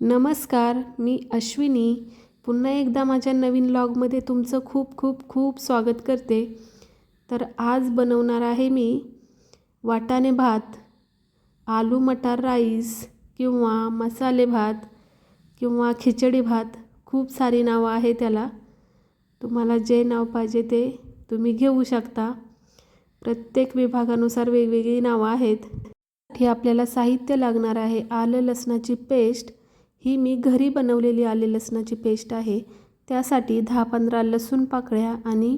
नमस्कार मी अश्विनी. पुन्हा एकदा माझ्या नवीन लॉगमध्ये तुमचं खूप खूप खूप स्वागत करते. तर आज बनवणार आहे मी वाटाणे भात आलू मटार राईस किंवा मसाले भात किंवा खिचडी भात. खूप सारी नावं आहे त्याला. तुम्हाला जे नाव पाहिजे ते तुम्ही घेऊ शकता. प्रत्येक विभागानुसार वेगवेगळी नावं आहेत. हे आपल्याला साहित्य लागणार आहे आलं लसणाची पेस्ट ही मी घरी बनवलेली आले लसणाची पेस्ट आहे. त्यासाठी दहा पंधरा लसूण पाकळ्या आणि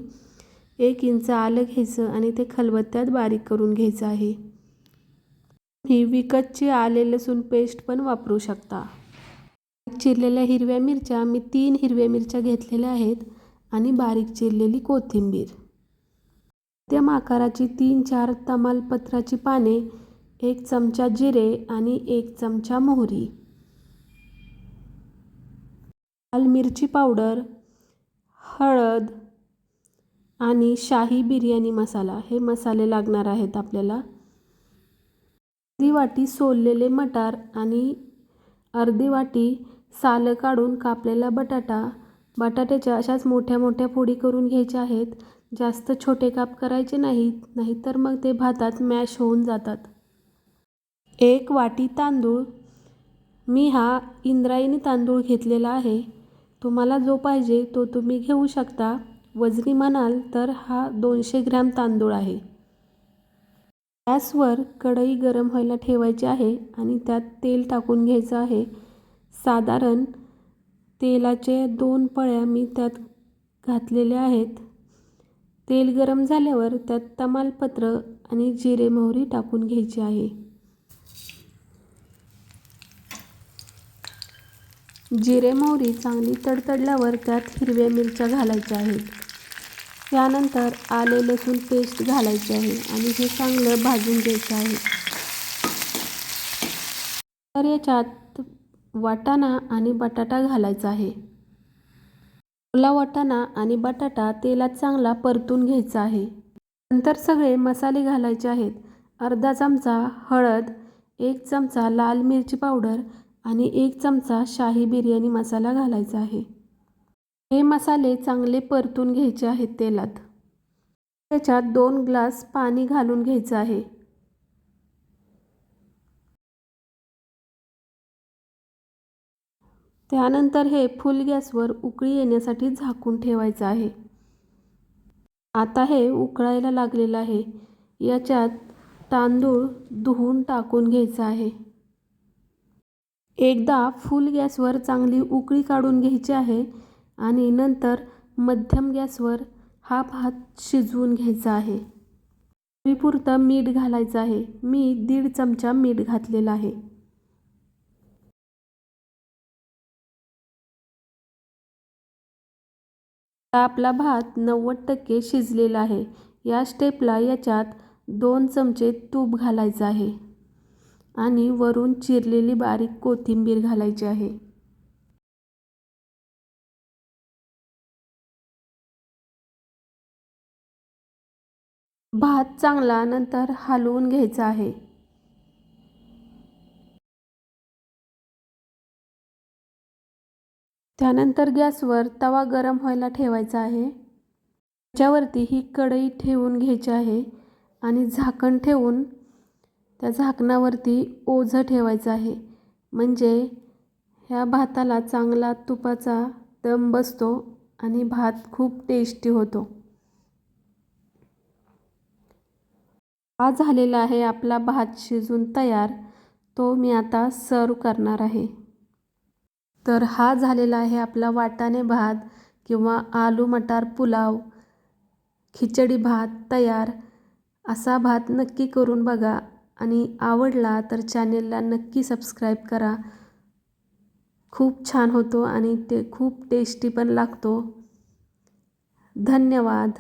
एक इंच आलं घ्यायचं आणि ते खलबत्त्यात बारीक करून घ्यायचं आहे. ही विकतची आले लसूण पेस्ट पण वापरू शकता. चिरलेल्या हिरव्या मिरच्या मी तीन हिरव्या मिरच्या घेतलेल्या आहेत आणि बारीक चिरलेली कोथिंबीर. मध्यम आकाराची तीन चार तमालपत्राची पाने एक चमचा जिरे आणि एक चमचा मोहरी. लाल मिरची पावडर हळद आणि शाही बिर्याणी मसाला. हे मसाले लागणार आहेत आपल्याला. अर्धी वाटी सोललेले मटार आणि अर्धी वाटी सालं काढून कापलेला बटाटा. बटाट्याच्या अशाच मोठ्या मोठ्या फोडी करून घ्यायच्या आहेत. जास्त छोटे काप करायचे नाहीत नाहीतर मग ते भातात मॅश होऊन जातात. एक वाटी तांदूळ. मी हा इंद्रायणी तांदूळ घेतलेला आहे. तुम्हाला जो पाहिजे तो तुम्ही घेऊ शकता. वजनी म्हणाल तर हा दोनशे ग्रॅम तांदूळ आहे. गॅसवर कढई गरम व्हायला ठेवायची आहे आणि त्यात तेल टाकून घ्यायचं आहे. साधारण तेलाचे दोन पळ्या मी त्यात घातलेल्या आहेत. तेल गरम झाल्यावर त्यात तमालपत्र आणि जिरे मोहरी टाकून घ्यायची आहे. जिरे मोहरी चांगली तडतडल्यावर त्यात हिरव्या मिरच्या घालायच्या आहेत. त्यानंतर आले लसूण पेस्ट घालायची आहे आणि हे चांगलं भाजून घ्यायचं आहे. तर याच्यात वाटाणा आणि बटाटा घालायचा आहे. ओला वाटाणा आणि बटाटा तेलात चांगला परतून घ्यायचा आहे. नंतर सगळे मसाले घालायचे आहेत. अर्धा चमचा हळद एक चमचा लाल मिरची पावडर आणि एक चमचा शाही बिर्याणी मसाला घालायचा आहे. हे मसाले चांगले परतून घ्यायचे आहेत तेलात. त्याच्यात दोन ग्लास पाणी घालून घ्यायचं आहे. त्यानंतर हे फुल गॅसवर उकळी येण्यासाठी झाकून ठेवायचं आहे. आता हे उकळायला लागलेलं आहे. याच्यात तांदूळ धुवून टाकून घ्यायचं आहे. एकदा फुल गॅसवर चांगली उकळी काढून घ्यायची आहे आणि नंतर मध्यम गॅसवर हा भात शिजवून घ्यायचा आहे. चवीपुरतं मीठ घालायचं आहे. मी दीड चमचा मीठ घातलेला आहे. आपला भात नव्वद टक्के शिजलेला आहे. या स्टेपला याच्यात दोन चमचे तूप घालायचं आहे. आणि वरून चिरलेली बारीक कोथिंबीर घालायची आहे. भात चांगला नंतर हलवून घ्यायचा आहे. त्यानंतर गॅसवर तवा गरम व्हायला ठेवायचा आहे. त्याच्यावरती ही कढई ठेवून घ्यायची आहे आणि झाकण ठेवून त्या झाकणावरती ओझं ठेवायचं आहे. म्हणजे ह्या भाताला चांगला तुपाचा दम बसतो आणि भात खूप टेस्टी होतो. हा झालेला आहे आपला भात शिजून तयार. तो मी आता सर्व करणार आहे. तर हा झालेला आहे आपला वाटाणे भात किंवा आलू मटार पुलाव खिचडी भात तयार. असा भात नक्की करून बघा. आणि आवडला तर चॅनेलला नक्की सबस्क्राईब करा. खूप छान होतो आणि ते खूप टेस्टी पण लागतो. धन्यवाद.